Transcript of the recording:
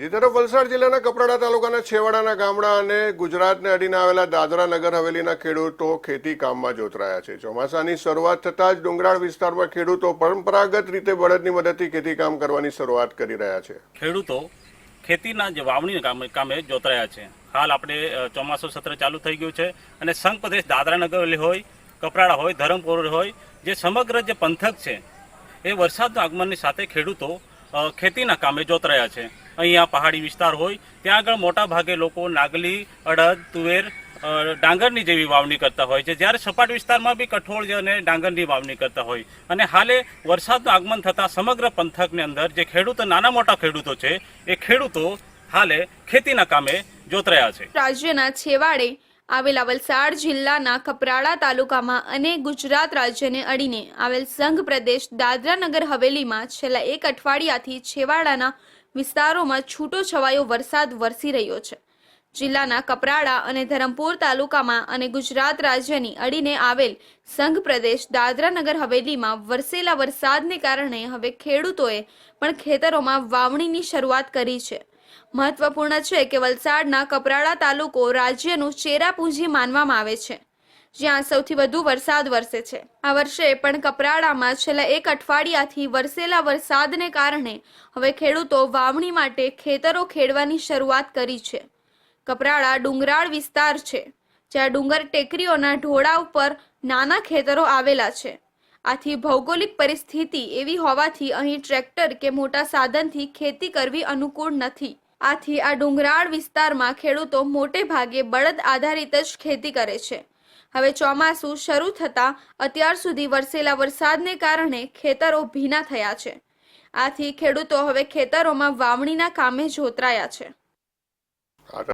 બીજી તરફ વલસાડ જિલ્લાના કપરાડા તાલુકાના છેવાડાના ગામડા અને ગુજરાતને અડીને આવેલા દાદરા નગર હવેલીના ખેડૂતો ખેતી કામમાં જોતરાયા છે. ચોમાસાની શરૂઆત થતાં જ ડુંગરાળ વિસ્તારમાં ખેડૂતો પરંપરાગત રીતે બળદની મદદથી ખેતી કામ કરવાની શરૂઆત કરી રહ્યા છે. ખેડૂતો ખેતીના જે વાવણી કામે કામે જોતરાયા છે. હાલ આપણે ચોમાસું સત્ર ચાલુ થઈ ગયું છે અને સંઘ પ્રદેશ દાદરા દાદરાનગર હોય, કપરાડા હોય, ધરમપુર હોય, જે સમગ્ર જે પંથક છે, એ વરસાદના આગમનની સાથે ખેડૂતો ખેતીના કામે જોતરાયા છે. અહીંયા પહાડી વિસ્તાર હોય, ત્યાં આગળ મોટા ભાગે લોકો નાગલી, અડદ, તુવેર ડાંગરની જેવી વાવણી કરતા હોય છે. જ્યારે સપાટ વિસ્તારમાં બી કઠોળ અને ડાંગરની વાવણી કરતા હોય. અને હાલે વરસાદનું આગમન થતાં સમગ્ર પંથકની અંદર જે ખેડૂતો, નાના મોટા ખેડૂતો છે, એ ખેડૂતો હાલે ખેતીના કામે જોતરાયા છે. રાજ્યના છેવાડે આવેલા વલસાડ જિલ્લાના કપરાડા તાલુકામાં અને ગુજરાત રાજ્યને અડીને આવેલ સંઘ પ્રદેશ દાદરા નગર હવેલીમાં છેલ્લા એક અઠવાડિયાથી છેવાડાના વિસ્તારોમાં છૂટો છવાયો વરસાદ વરસી રહ્યો છે. જિલ્લાના કપરાડા અને ધરમપુર તાલુકામાં અને ગુજરાત રાજ્યની અડીને આવેલ સંઘ પ્રદેશ દાદરા નગર હવેલીમાં વરસેલા વરસાદને કારણે હવે ખેડૂતોએ પણ ખેતરોમાં વાવણીની શરૂઆત કરી છે. મહત્વપૂર્ણ છે કે વલસાડના કપરાડા તાલુકો રાજ્યનું ચેરાપુંજી માનવામાં આવે છે. જ્યાં સૌથી વધુ વરસાદ વરસે છે. આ વર્ષે પણ કપરાડામાં છેલ્લા એક અઠવાડિયાથી વરસેલા વરસાદને કારણે હવે ખેડૂતો વાવણી માટે ખેતરો ખેડવાની શરૂઆત કરી છે. કપરાડા ડુંગરાળ વિસ્તાર છે, જ્યાં ડુંગર ટેકરીઓના ઢોળા ઉપર નાના ખેતરો આવેલા છે. આથી ભૌગોલિક પરિસ્થિતિ એવી હોવાથી અહીં ટ્રેક્ટર કે મોટા સાધનથી ખેતી કરવી અનુકૂળ નથી. આથી આ ડુંગરાળ વિસ્તારમાં ખેડૂતો મોટે ભાગે બળદ આધારિત જ ખેતી કરે છે. હવે ચોમાસું શરૂ થતાં અત્યાર સુધી વરસેલા વરસાદને કારણે ખેતરો ભીના થયા છે. આથી ખેડૂતો હવે ખેતરોમાં વાવણીના કામે જોતરાયા છે.